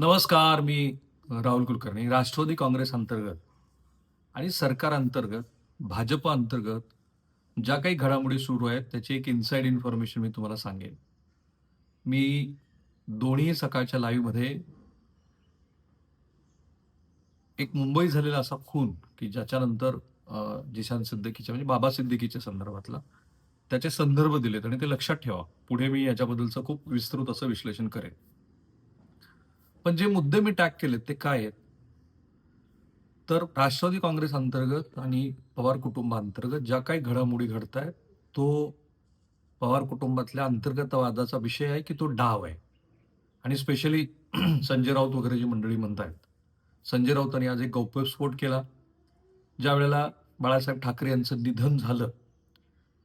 नमस्कार मी राहुल कुलकर्णी राष्ट्रवादी काँग्रेस अंतर्गत आणि सरकार अंतर्गत भाजप अंतर्गत ज्या काही घडामोडी सुरू आहेत त्याची एक इन्साइड इन्फॉर्मेशन मी तुम्हाला सांगेन. मी दोन्ही सकाळच्या लाईव्हमध्ये एक मुंबई झालेला असा खून की ज्याच्यानंतर जिशान सिद्दीकीच्या म्हणजे बाबा सिद्दीकीच्या संदर्भातला त्याचे संदर्भ दिलेत आणि ते लक्षात ठेवा. पुढे मी याच्याबद्दलचं खूप विस्तृत असं विश्लेषण करेन. पण जे मुद्दे मी टॅग केलेत ते काय आहेत? तर राष्ट्रवादी काँग्रेस अंतर्गत आणि पवार कुटुंबांतर्गत ज्या काही घडामोडी घडत आहेत तो पवार कुटुंबातल्या अंतर्गत वादाचा विषय आहे की तो डाव आहे. आणि स्पेशली संजय राऊत वगैरे जी मंडळी म्हणतायत. संजय राऊतांनी आज एक गौप्यस्फोट केला. ज्या वेळेला बाळासाहेब ठाकरे यांचं निधन झालं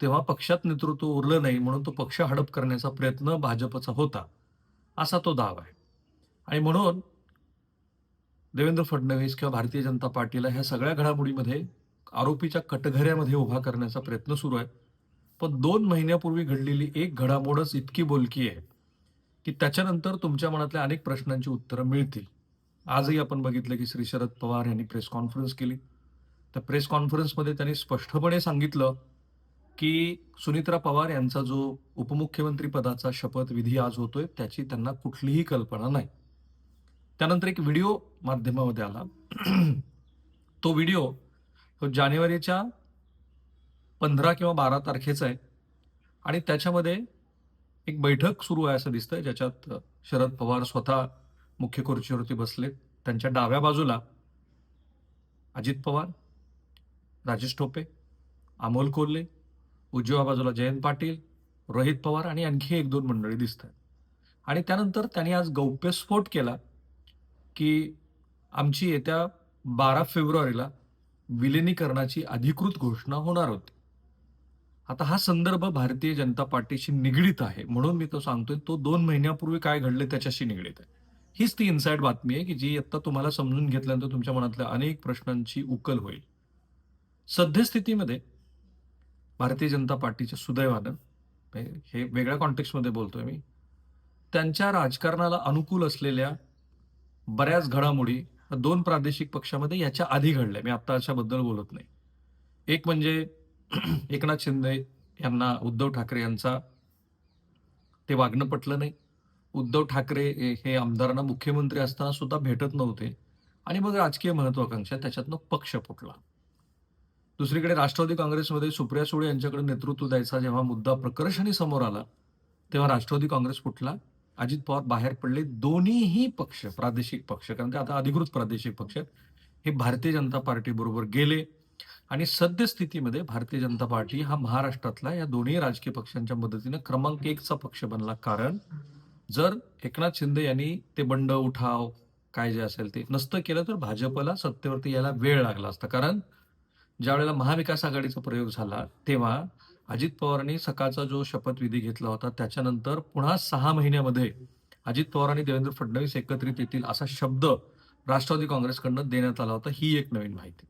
तेव्हा पक्षात नेतृत्व उरलं नाही म्हणून तो पक्ष हडप करण्याचा प्रयत्न भाजपचा होता. असा तो दाव आहे. आणि म्हणून देवेंद्र फडणवीस किंवा भारतीय जनता पार्टीला ह्या सगळ्या घडामोडीमध्ये आरोपीच्या कटघऱ्यामध्ये उभा करण्याचा प्रयत्न सुरू आहे. पण दोन महिन्यापूर्वी घडलेली एक घडामोडच इतकी बोलकी आहे की त्याच्यानंतर तुमच्या मनातल्या अनेक प्रश्नांची उत्तरं मिळतील. आजही आपण बघितलं की श्री शरद पवार यांनी प्रेस कॉन्फरन्स केली. त्या प्रेस कॉन्फरन्समध्ये त्यांनी स्पष्टपणे सांगितलं की सुनित्रा पवार यांचा जो उपमुख्यमंत्री पदाचा शपथविधी आज होतोय त्याची त्यांना कुठलीही कल्पना नाही. त्यानंतर एक व्हिडिओ माध्यमामध्ये आला. तो व्हिडिओ तो जानेवारीच्या पंधरा किंवा बारा तारखेचा आहे. आणि त्याच्यामध्ये एक बैठक सुरू आहे असं दिसतंय ज्याच्यात शरद पवार स्वतः मुख्य खुर्चीवरती बसले त्यांच्या डाव्या बाजूला अजित पवार राजेश टोपे अमोल कोल्हे उजव्या बाजूला जयंत पाटील रोहित पवार आणि आणखी एक दोन मंडळी दिसत आहेत आणि त्यानंतर त्यांनी आज गौप्यस्फोट केला. की आमची येत्या बारा फेब्रुवारीला विलिनीकरणाची अधिकृत घोषणा होणार होती. आता हा संदर्भ भारतीय जनता पार्टीशी निगडीत आहे. म्हणून मी तो सांगतोय तो दोन महिन्यापूर्वी काय घडले त्याच्याशी निगडीत आहे. हीच ती इन्साइड बातमी आहे की जी आत्ता तुम्हाला समजून घेतल्यानंतर तुमच्या मनातल्या अनेक प्रश्नांची उकल होईल. सद्यस्थितीमध्ये भारतीय जनता पार्टीच्या सुदैवानं हे- हे वेगळ्या कॉन्टेक्स्टमध्ये बोलतोय मी त्यांच्या राजकारणाला अनुकूल असलेल्या बऱ्याच घडामोडी दोन प्रादेशिक पक्षामध्ये याच्या आधी घडल्या. मी आता अशाबद्दल बोलत नाही. एक म्हणजे एकनाथ शिंदे यांना उद्धव ठाकरे यांचा ते वागणं पटलं नाही. उद्धव ठाकरे हे- आमदारांना मुख्यमंत्री असताना सुद्धा भेटत नव्हते. आणि मग राजकीय महत्वाकांक्षा त्याच्यातनं पक्ष फुटला. दुसरीकडे राष्ट्रवादी काँग्रेसमध्ये सुप्रिया सुळे यांच्याकडे नेतृत्व द्यायचा जेव्हा मुद्दा प्रकर्षाने समोर आला तेव्हा राष्ट्रवादी काँग्रेस फुटला. अजित पवार बाहेर पडले. दोन्हीही पक्ष प्रादेशिक पक्ष कारण ते आता अधिकृत प्रादेशिक पक्ष हे भारतीय जनता पार्टी बरोबर गेले. आणि सद्यस्थितीमध्ये भारतीय जनता पार्टी हा महाराष्ट्रातला या दोन्ही राजकीय पक्षांच्या मदतीने क्रमांक एकचा पक्ष बनला. कारण जर एकनाथ शिंदे यांनी ते बंड उठाव काय जे असेल ते नसतं केलं तर भाजपला सत्तेवरती यायला वेळ लागला असता. कारण ज्या वेळेला महाविकास आघाडीचा प्रयोग झाला तेव्हा अजित पवारांनी सकाळचा जो शपथविधी घेतला होता त्याच्यानंतर पुन्हा सहा महिन्यामध्ये अजित पवार आणि देवेंद्र फडणवीस एकत्रित येतील असा शब्द राष्ट्रवादी काँग्रेसकडनं देण्यात आला होता ही एक नवीन माहिती.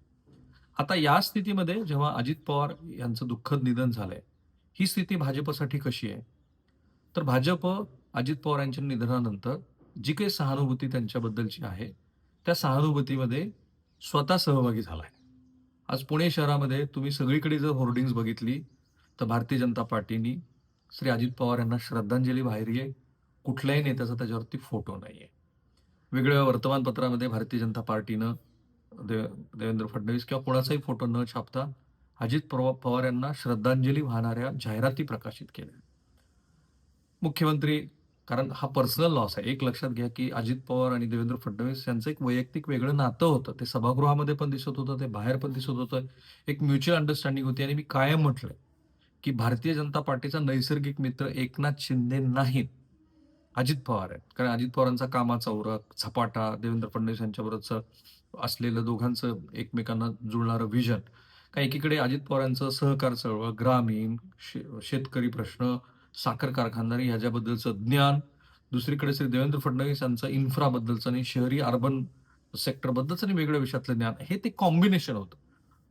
आता या स्थितीमध्ये जेव्हा अजित पवार यांचं दुःखद निधन झालंय ही स्थिती भाजपसाठी कशी आहे? तर भाजप अजित पवार यांच्या निधनानंतर जी काही सहानुभूती त्यांच्याबद्दलची आहे त्या सहानुभूतीमध्ये स्वतः सहभागी झालाय. आज पुणे शहरामध्ये तुम्ही सगळीकडे जर होर्डिंग्स बघितली तर भारतीय जनता पार्टीनी श्री अजित पवार यांना श्रद्धांजली वाहिली आहे कुठल्याही नेत्याचा त्याच्यावरती फोटो नाही आहे वेगवेगळ्या वर्तमानपत्रामध्ये भारतीय जनता पार्टीनं दे देवेंद्र फडणवीस किंवा कोणाचाही फोटो न छापता अजित पवा- पवार यांना श्रद्धांजली वाहणाऱ्या जाहिराती प्रकाशित केल्या. मुख्यमंत्री कारण हा पर्सनल लॉस आहे. एक लक्षात घ्या की अजित पवार आणि देवेंद्र फडणवीस यांचं एक वैयक्तिक वेगळं नातं होतं. ते सभागृहामध्ये पण दिसत होतं ते बाहेर पण दिसत होतं. एक म्युच्युअल अंडरस्टँडिंग होती आणि मी कायम म्हटलंय की भारतीय जनता पार्टीचा नैसर्गिक मित्र एकनाथ शिंदे नाहीत. अजित पवार आहेत. कारण अजित पवारांचा कामाचा उरक झपाटा देवेंद्र फडणवीस यांच्याबरोबरचं असलेलं दोघांचं एकमेकांना जुळणारं व्हिजन का एकीकडे अजित पवारांचं सहकार चळवळ ग्रामीण शे- शेतकरी प्रश्न साखर कारखानदारी ह्याच्याबद्दलचं ज्ञान दुसरीकडे श्री देवेंद्र फडणवीस यांचं इन्फ्राबद्दलचं आणि शहरी अर्बन सेक्टरबद्दलचं आणि वेगळ्या विषयातलं ज्ञान हे ते कॉम्बिनेशन होतं.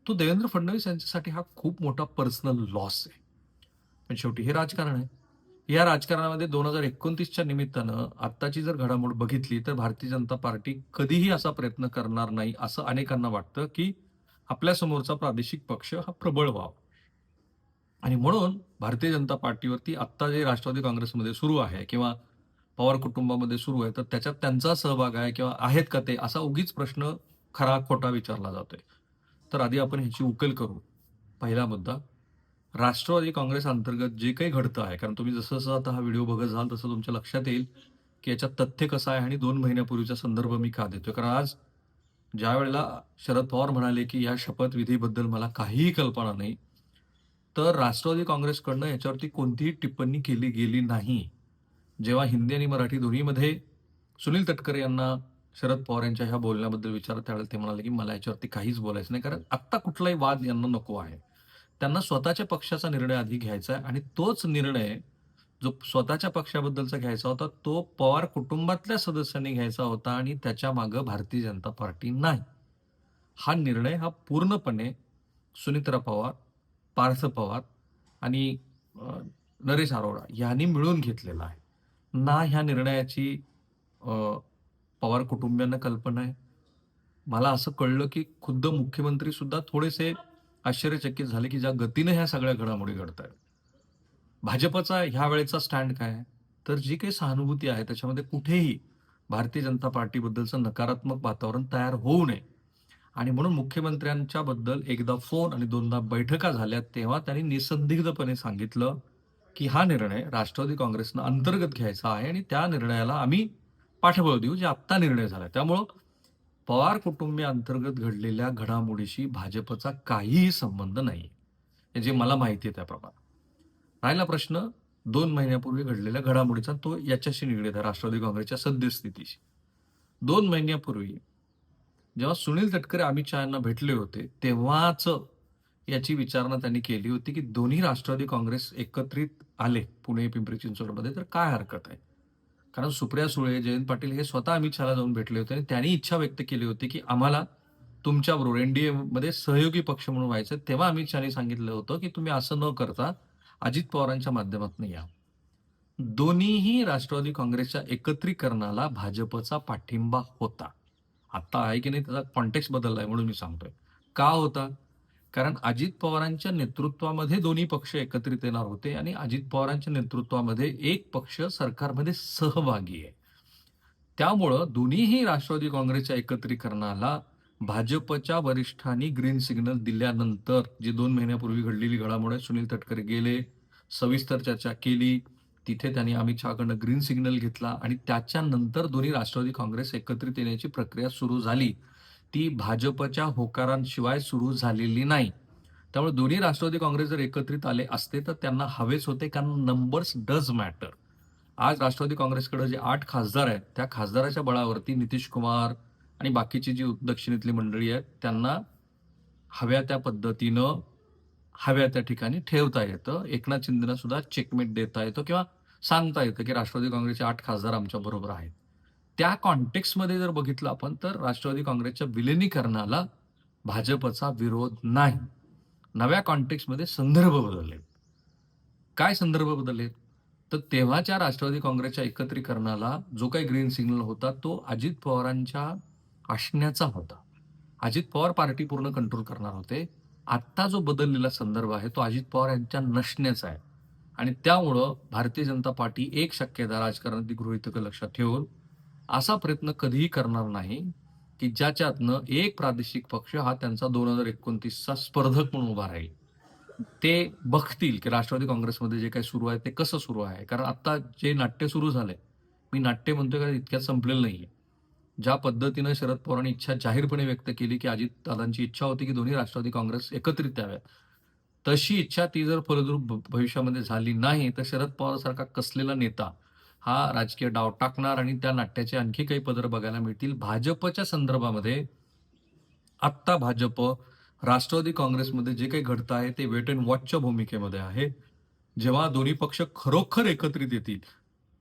तो देवेंद्र फडणवीस यांच्यासाठी हा खूप मोठा पर्सनल लॉस आहे. पण शेवटी हे राजकारण आहे. या राजकारणामध्ये दोन हजार एकोणतीसच्या निमित्तानं आत्ताची जर घडामोड बघितली तर भारतीय जनता पार्टी कधीही असा प्रयत्न करणार नाही असं अनेकांना वाटतं की आपल्या समोरचा प्रादेशिक पक्ष हा प्रबळ व्हावा. आणि म्हणून भारतीय जनता पार्टीवरती आत्ता जे राष्ट्रवादी काँग्रेसमध्ये सुरू आहे किंवा पवार कुटुंबामध्ये सुरू आहे तर त्याच्यात त्यांचा सहभाग आहे किंवा आहेत का ते असा उगीच प्रश्न खरा खोटा विचारला जातोय. तर आधी आपण ह्याची उकल करू. पहिला मुद्दा राष्ट्रवादी काँग्रेस अंतर्गत जे काही घडतं आहे कारण तुम्ही जसं जसं आता हा व्हिडिओ बघत जाल तसं तुमच्या लक्षात येईल की याच्यात तथ्य कसं आहे आणि दोन महिन्यापूर्वीचा संदर्भ मी का देतोय. कारण आज ज्या वेळेला शरद पवार म्हणाले की या शपथविधीबद्दल मला काहीही कल्पना नाही तर राष्ट्रवादी काँग्रेसकडनं याच्यावरती कोणतीही टिप्पणी केली गेली नाही. जेव्हा हिंदी आणि मराठी दोन्हीमध्ये सुनील तटकरे यांना शरद पवार यांच्या ह्या बोलण्याबद्दल विचारत त्यावेळेला ते म्हणाले की मला याच्यावरती काहीच बोलायचं नाही कारण आत्ता कुठलाही वाद यांना नको आहे. त्यांना स्वतःच्या पक्षाचा निर्णय आधी घ्यायचा आहे आणि तोच निर्णय जो स्वतःच्या पक्षाबद्दलचा घ्यायचा होता तो पवार कुटुंबातल्या सदस्यांनी घ्यायचा होता आणि त्याच्या मागं भारतीय जनता पार्टी नाही. हा निर्णय हा पूर्णपणे सुनित्रा पवार पार्थ पवार आणि नरेश अरोरा यांनी मिळून घेतलेला आहे. ना ह्या निर्णयाची पवार कुटुंबियांना कल्पना आहे. मला असं कळलं की खुद्द मुख्यमंत्री सुद्धा थोडेसे आश्चर्यचकित झाले की ज्या गतीनं ह्या सगळ्या घडामोडी घडत आहेत भाजपचा ह्या वेळेचा स्टँड काय? तर जी काही सहानुभूती आहे त्याच्यामध्ये कुठेही भारतीय जनता पार्टीबद्दलचं नकारात्मक वातावरण तयार होऊ नये. आणि म्हणून मुख्यमंत्र्यांच्या बद्दल एकदा फोन आणि दोनदा बैठका झाल्या तेव्हा त्यांनी निसंदिग्धपणे सांगितलं की हा निर्णय राष्ट्रवादी काँग्रेसनं अंतर्गत घ्यायचा आहे आणि त्या निर्णयाला आम्ही पाठबळ देऊ जे आत्ता निर्णय झाला त्यामुळं पवार कुटुंबीय अंतर्गत घडलेल्या घडामोडीशी भाजपचा काहीही संबंध नाही जे मला माहिती आहे त्याप्रमाणे. राहिला प्रश्न दोन महिन्यापूर्वी घडलेल्या घडामोडीचा तो याच्याशी निगडीत आहे राष्ट्रवादी काँग्रेसच्या सद्यस्थितीशी. दोन महिन्यापूर्वी जेव्हा सुनील तटकरे अमित शहा यांना भेटले होते तेव्हाच याची विचारणा त्यांनी केली होती की दोन्ही राष्ट्रवादी काँग्रेस एकत्रित आले पुणे पिंपरी चिंचवडमध्ये तर काय हरकत आहे? कारण सुप्रिया सुळे जयंत पाटील हे स्वतः अमित शहाला जाऊन भेटले होते आणि त्यांनी इच्छा व्यक्त केली होती की आम्हाला तुमच्याबरोबर एनडीए मध्ये सहयोगी पक्ष म्हणून व्हायचं. तेव्हा अमित शहाने सांगितलं होतं की तुम्ही असं न करता अजित पवारांच्या माध्यमातून या. दोन्हीही राष्ट्रवादी काँग्रेसच्या एकत्रीकरणाला भाजपचा पाठिंबा होता. आता आहे की नाही त्याचा कॉन्टेक्स्ट बदललाय म्हणून मी सांगतोय. का होता? कारण अजित पवारांच्या नेतृत्वामध्ये दोन्ही पक्ष एकत्रित येणार होते आणि अजित पवारांच्या नेतृत्वामध्ये एक पक्ष सरकारमध्ये सहभागी आहे. त्यामुळं दोन्हीही राष्ट्रवादी काँग्रेसच्या एकत्रीकरणाला भाजपच्या वरिष्ठांनी ग्रीन सिग्नल दिल्यानंतर जी दोन महिन्यापूर्वी घडलेली घडामोड सुनील तटकरे गेले सविस्तर चर्चा केली तिथे त्यांनी अमित शहाकडनं ग्रीन सिग्नल घेतला आणि त्याच्यानंतर दोन्ही राष्ट्रवादी काँग्रेस एकत्रित येण्याची प्रक्रिया सुरू झाली. ती भाजपच्या होकारांशिवाय सुरू झालेली नाही. त्यामुळे दोन्ही राष्ट्रवादी काँग्रेस जर एकत्रित आले असते तर त्यांना हवेच होते कारण नंबर्स डज मॅटर आज राष्ट्रवादी काँग्रेसकडे जे आठ खासदार आहेत त्या खासदाराच्या बळावरती नितीश कुमार आणि बाकीची जी दक्षिणेतली मंडळी आहेत त्यांना हव्या त्या पद्धतीनं हव्या त्या ठिकाणी ठेवता येतं. एकनाथ शिंदेना सुद्धा चेकमेट देता येतं किंवा सांगता येतं की राष्ट्रवादी काँग्रेसचे आठ खासदार आमच्या बरोबर आहेत. त्या कॉन्टेक्स्टमध्ये जर बघितलं आपण तर राष्ट्रवादी काँग्रेसच्या विलिनीकरणाला भाजपचा विरोध नाही. नव्या कॉन्टेक्स्टमध्ये संदर्भ बदलले. काय संदर्भ बदलले? तर तेव्हाच्या राष्ट्रवादी काँग्रेसच्या एकत्रीकरणाला जो काही ग्रीन सिग्नल होता तो अजित पवारांच्या असण्याचा होता. अजित पवार पार्टी पूर्ण कंट्रोल करणार होते. आत्ता जो बदललेला संदर्भ आहे तो अजित पवार यांच्या नसण्याचा आहे. आणि त्यामुळं भारतीय जनता पार्टी एक शक्यता राजकारणातील गृहितक लक्षात ठेवून असा प्रयत्न कधीही करणार नाही की ज्याच्यातनं एक प्रादेशिक पक्ष हा त्यांचा दोन हजार एकोणतीसचा स्पर्धक म्हणून उभा राहील. ते बघतील की राष्ट्रवादी काँग्रेसमध्ये जे काही सुरू आहे ते कसं सुरू आहे. कारण आता जे नाट्य सुरू झालंय मी नाट्य म्हणतोय कारण इतक्यात संपलेलं नाहीये. ज्या पद्धतीनं शरद पवारांनी इच्छा जाहीरपणे व्यक्त केली की अजित दादांची इच्छा होती की दोन्ही राष्ट्रवादी काँग्रेस एकत्रित याव्यात. तशी इच्छा ती जर फलद्रूप भ- भविष्यामध्ये झाली नाही तर शरद पवार सारखा कसलेला नेता हा राजकीय डाव टाकणार आणि त्या नाट्याचे आणखी काही पदर बघायला मिळतील. भाजपच्या संदर्भामध्ये आत्ता भाजप राष्ट्रवादी काँग्रेसमध्ये जे काही घडतं आहे ते वेट अँड वॉचच्या भूमिकेमध्ये आहे. जेव्हा दोन्ही पक्ष खरोखर एकत्रित येतील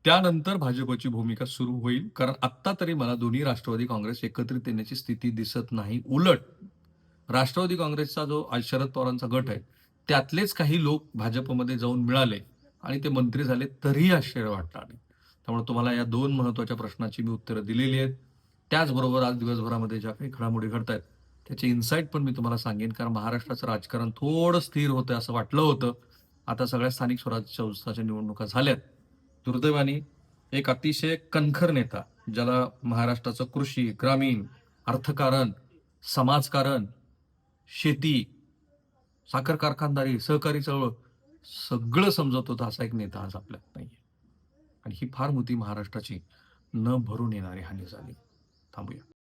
त्यानंतर भाजपची भूमिका सुरू होईल. कारण आत्ता तरी मला दोन्ही राष्ट्रवादी काँग्रेस एकत्रित येण्याची स्थिती दिसत नाही. उलट राष्ट्रवादी काँग्रेसचा जो शरद पवारांचा गट आहे त्यातलेच काही लोक भाजपमध्ये जाऊन मिळाले आणि ते मंत्री झाले तरीही आश्चर्य वाटणार नाही त्यामुळे तुम्हाला या दोन महत्त्वाच्या प्रश्नाची मी उत्तरं दिलेली आहेत. त्याचबरोबर आज दिवसभरामध्ये ज्या काही घडामोडी घडत आहेत त्याचे इन्साईट पण मी तुम्हाला सांगेन. कारण महाराष्ट्राचं राजकारण थोडं स्थिर होतं असं वाटलं होतं. आता सगळ्या स्थानिक स्वराज्य संस्थाच्या निवडणुका झाल्यात. दुर्दैवाने एक अतिशय कणखर नेता ज्याला महाराष्ट्राचं कृषी ग्रामीण अर्थकारण समाजकारण शेती साखर कारखानदारी सहकारी चळवळ सगळं समजत होतं असा एक नेता आज आपल्यात नाहीये. आणि ही फार मोठी महाराष्ट्राची न भरून येणारी हानी झाली. थांबूया.